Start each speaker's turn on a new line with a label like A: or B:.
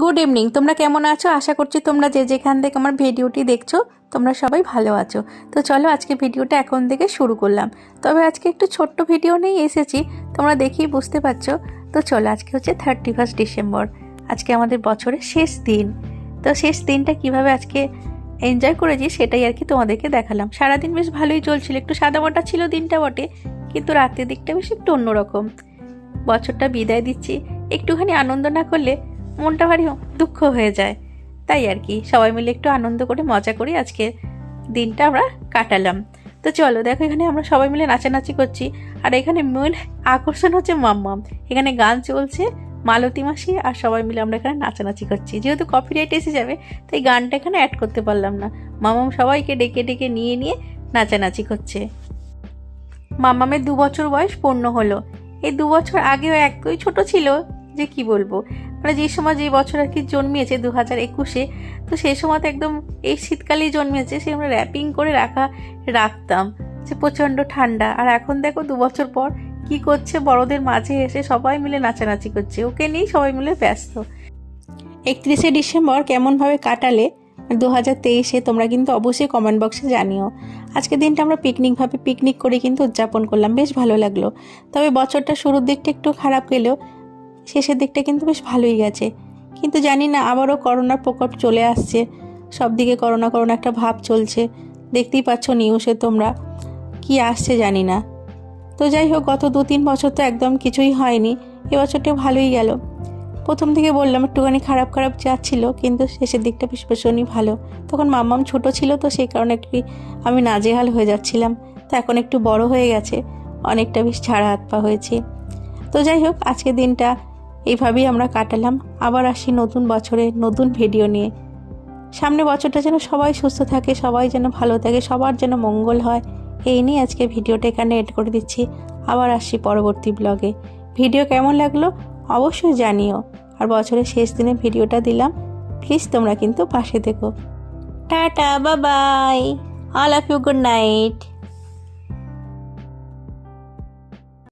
A: Good evening তোমরা কেমন আছো? আশা করছি তোমরা যে যেখান থেকে আমার ভিডিওটি দেখছ, তোমরা সবাই ভালো আছো। তো চলো আজকে ভিডিওটা এখন থেকে শুরু করলাম। তবে আজকে একটু ছোট্ট ভিডিও নিয়ে এসেছি, তোমরা দেখেই বুঝতে পারছ। তো চলো আজকে হচ্ছে থার্টি ফার্স্ট ডিসেম্বর আজকে আমাদের বছরের শেষ দিন। তো শেষ দিনটা কীভাবে আজকে এনজয় করেছি সেটাই আর কি তোমাদেরকে দেখালাম। সারাদিন বেশ ভালোই চলছিল, একটু সাদামাটা ছিল দিনটা বটে, কিন্তু রাতের দিকটা বেশ একটু অন্যরকম। বছরটা বিদায় দিচ্ছি। একটুখানি আনন্দ না করলে মনটা ভারী দুঃখ হয়ে যায়। তাই আর কি, সবাই মিলে একটু আনন্দ করে, মজা করে আজকে দিনটা আমরা কাটালাম। তো চলো, দেখো এখানে আমরা সবাই মিলে নাচানাচি করছি। আর এখানে মূল আকর্ষণ হচ্ছে মাম্মাম। এখানে গান চলছে মালতী মাসি আর সবাই মিলে আমরা এখানে নাচানাচি করছি। যেহেতু কপিরাইট এসে যাবে, তাই গানটা এখানে অ্যাড করতে পারলাম না। মামাম সবাইকে ডেকে ডেকে নিয়ে নিয়ে নাচানাচি করছে। মামামের দু বছর বয়স পূর্ণ হলো। এই দু বছর আগেও একই ছোট ছিল, যে কি বলব? মানে যে সময় যে বছর আর কি জন্মিয়েছে দু হাজার একুশে, তো সেই সময় তো একদম এই শীতকালেই জন্মিয়েছে সে আমরা র্যাপিং করে রাখা, রাখতাম যে প্রচণ্ড ঠান্ডা। আর এখন দেখো দু বছর পর কি করছে বড়দের মাঝে এসে সবাই মিলে নাচানাচি করছে, ওকে নিয়েই সবাই মিলে ব্যস্ত। একত্রিশে ডিসেম্বর কেমনভাবে কাটালে দু হাজার তেইশে তোমরা কিন্তু অবশ্যই কমেন্ট বক্সে জানিও। আজকের দিনটা আমরা পিকনিকভাবে পিকনিক করে কিন্তু উদযাপন করলাম, বেশ ভালো লাগল। তবে বছরটা শুরুর দিকটা একটু খারাপ গেলেও শেষের দিকটা কিন্তু বেশ ভালোই গেছে। কিন্তু জানি না, আবারও করোনার প্রকোপ চলে আসছে। সব দিকে করোনা করোনা একটা ভাব চলছে। দেখতেই পাচ্ছ নিউজে তোমরা। কি আসছে জানি না। তো যাই হোক, গত দু তিন বছর তো একদম কিছুই হয়নি। এবছরটা ভালোই গেল। প্রথম থেকে বললাম, একটুখানি খারাপ খারাপ যাচ্ছিল, কিন্তু শেষের দিকটা বেশ ভীষণই ভালো। তখন মাম্মাম ছোট ছিল তো, সেই কারণে একটু আমি নাজেহাল হয়ে যাচ্ছিলাম। তো এখন একটু বড় হয়ে গেছে। অনেকটা বেশ ছাড়া হাত পা হয়েছে। তো যাই হোক, আজকের দিনটা এইভাবেই আমরা কাটালাম। আবার আসি নতুন বছরে নতুন ভিডিও নিয়ে। সামনে বছরটা যেন সবাই সুস্থ থাকে, সবাই যেন ভালো থাকে, সবার যেন মঙ্গল হয়। এই নিয়ে আজকে ভিডিওটা এখানে এড করে দিচ্ছি। আবার আসছি পরবর্তী ব্লগে ভিডিও কেমন লাগল অবশ্যই জানিও। আর বছরের শেষ দিনে ভিডিওটা দিলাম। প্লিজ তোমরা কিন্তু পাশে থেকো। টাটা বাবাই all of you good night